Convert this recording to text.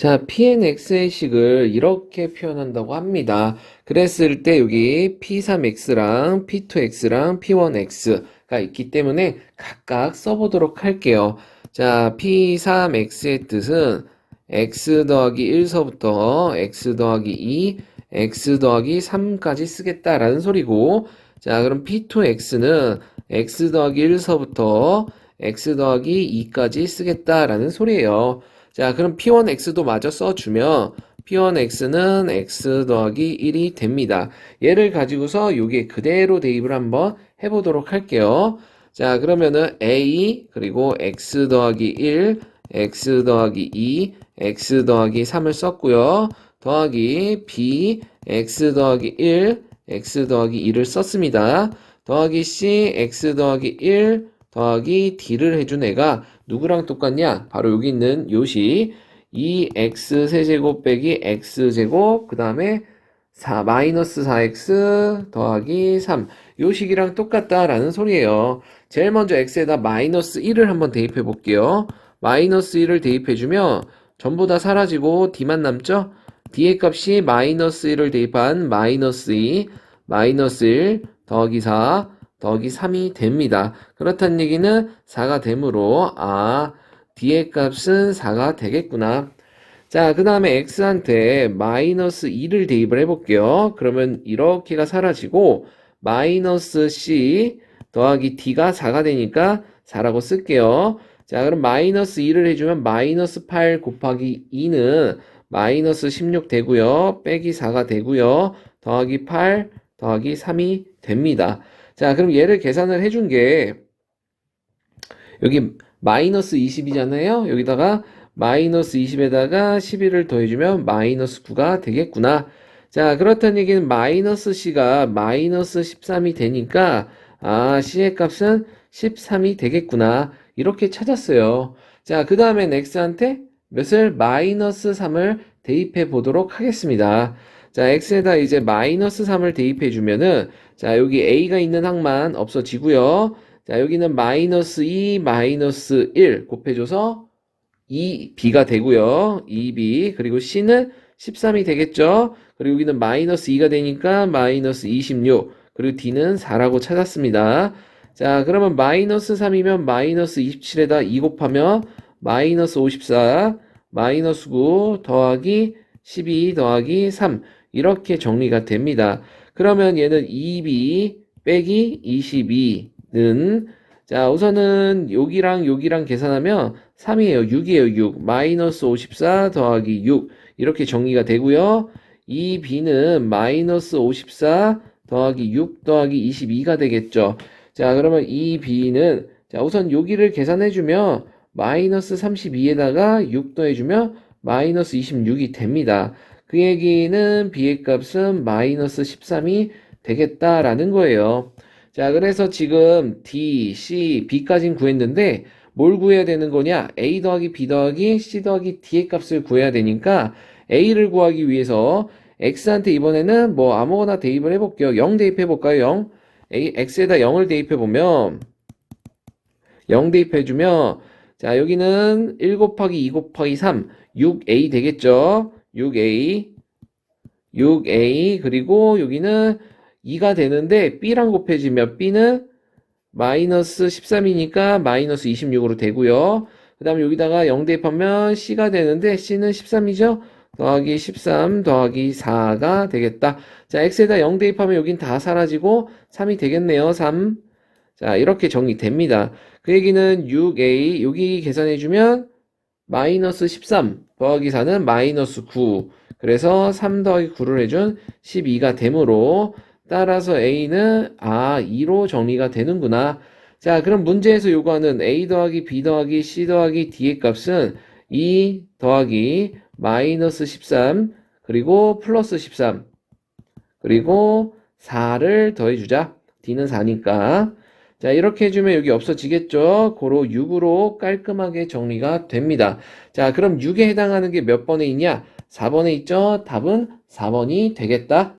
자, pnx의 식을 이렇게 표현한다고 합니다. 그랬을 때 여기 p3x랑 p2x랑 p1x가 있기 때문에 각각 써보도록 할게요. 자, p3x의 뜻은 x 더하기 1서부터 x 더하기 2, x 더하기 3까지 쓰겠다라는 소리고, 자, 그럼 p2x는 x 더하기 1서부터 x 더하기 2까지 쓰겠다라는 소리예요. 자, 그럼 p1x도 마저 써주면 p1x는 x 더하기 1이 됩니다. 얘를 가지고서 요게 그대로 대입을 한번 해보도록 할게요. 자, 그러면은 a 그리고 x 더하기 1, x 더하기 2, x 더하기 3을 썼고요. 더하기 b, x 더하기 1, x 더하기 2를 썼습니다. 더하기 c, x 더하기 1, 더하기 d를 해준 애가 누구랑 똑같냐? 바로 여기 있는 요시 2x 세제곱 빼기 x제곱 그 다음에 4 마이너스 4x 더하기 3 요 식이랑 똑같다라는 소리예요. 제일 먼저 x에다 마이너스 1을 한번 대입해 볼게요. 마이너스 1을 대입해 주면 전부 다 사라지고 d만 남죠? d의 값이 마이너스 1을 대입한 마이너스 2 마이너스 1 더하기 4 더하기 3이 됩니다. 그렇다는 얘기는 4가 되므로 아 d의 값은 4가 되겠구나. 자, 그 다음에 x한테 마이너스 2를 대입을 해볼게요. 그러면 이렇게가 사라지고 마이너스 c 더하기 d가 4가 되니까 4라고 쓸게요. 자, 그럼 마이너스 2를 해주면 마이너스 8 곱하기 2는 마이너스 16 되고요. 빼기 4가 되고요. 더하기 8 더하기 3이 됩니다. 자, 그럼 얘를 계산을 해준 게 여기 마이너스 20이잖아요. 여기다가 마이너스 20에다가 11을 더해주면 마이너스 9가 되겠구나. 자, 그렇다는 얘기는 마이너스 C가 마이너스 13이 되니까 아, C의 값은 13이 되겠구나. 이렇게 찾았어요. 자, 그 다음에 X한테 몇을 마이너스 3을 대입해 보도록 하겠습니다. 자, x에다 이제 마이너스 3을 대입해 주면은 자, 여기 a가 있는 항만 없어지고요. 자, 여기는 마이너스 2, 마이너스 1 곱해줘서 2b가 되고요. 2b 그리고 c는 13이 되겠죠. 그리고 여기는 마이너스 2가 되니까 마이너스 26 그리고 d는 4라고 찾았습니다. 자, 그러면 마이너스 3이면 마이너스 27에다 2 곱하면 마이너스 54 마이너스 9 더하기 12 더하기 3 이렇게 정리가 됩니다. 그러면 얘는 2b 빼기 22는 자 우선은 여기랑 여기랑 계산하면 3이에요. 6이에요. 6 마이너스 54 더하기 6 이렇게 정리가 되고요. 2b는 마이너스 54 더하기 6 더하기 22가 되겠죠. 자 그러면 2b는 자 우선 여기를 계산해주면 마이너스 32에다가 6 더해주면 마이너스 26이 됩니다. 그 얘기는 b의 값은 마이너스 13이 되겠다라는 거예요. 자, 그래서 지금 d, c, b까지는 구했는데 뭘 구해야 되는 거냐? a 더하기 b 더하기 c 더하기 d의 값을 구해야 되니까 a를 구하기 위해서 x한테 이번에는 뭐 아무거나 대입을 해볼게요. 0 대입해 볼까요? 0. a, x에다 0을 대입해 보면 0 대입해 주면 자, 여기는 1 곱하기 2 곱하기 3, 6a 되겠죠? 6a, 6a, 그리고 여기는 2가 되는데 b랑 곱해지면 b는 마이너스 13이니까 마이너스 26으로 되고요. 그 다음에 여기다가 0 대입하면 c가 되는데 c는 13이죠? 더하기 13 더하기 4가 되겠다. 자, x에다 0 대입하면 여긴 다 사라지고 3이 되겠네요. 3. 자, 이렇게 정리됩니다. 그 얘기는 6a, 여기 계산해주면 마이너스 13 더하기 4는 마이너스 9. 그래서 3 더하기 9를 해준 12가 되므로 따라서 a는 아 2로 정리가 되는구나. 자, 그럼 문제에서 요구하는 a 더하기 b 더하기 c 더하기 d의 값은 2 더하기 마이너스 13 그리고 플러스 13 그리고 4를 더해주자. d는 4니까. 자, 이렇게 해주면 여기 없어지겠죠? 고로 6으로 깔끔하게 정리가 됩니다. 자, 그럼 6에 해당하는 게 몇 번에 있냐? 4번에 있죠? 답은 4번이 되겠다.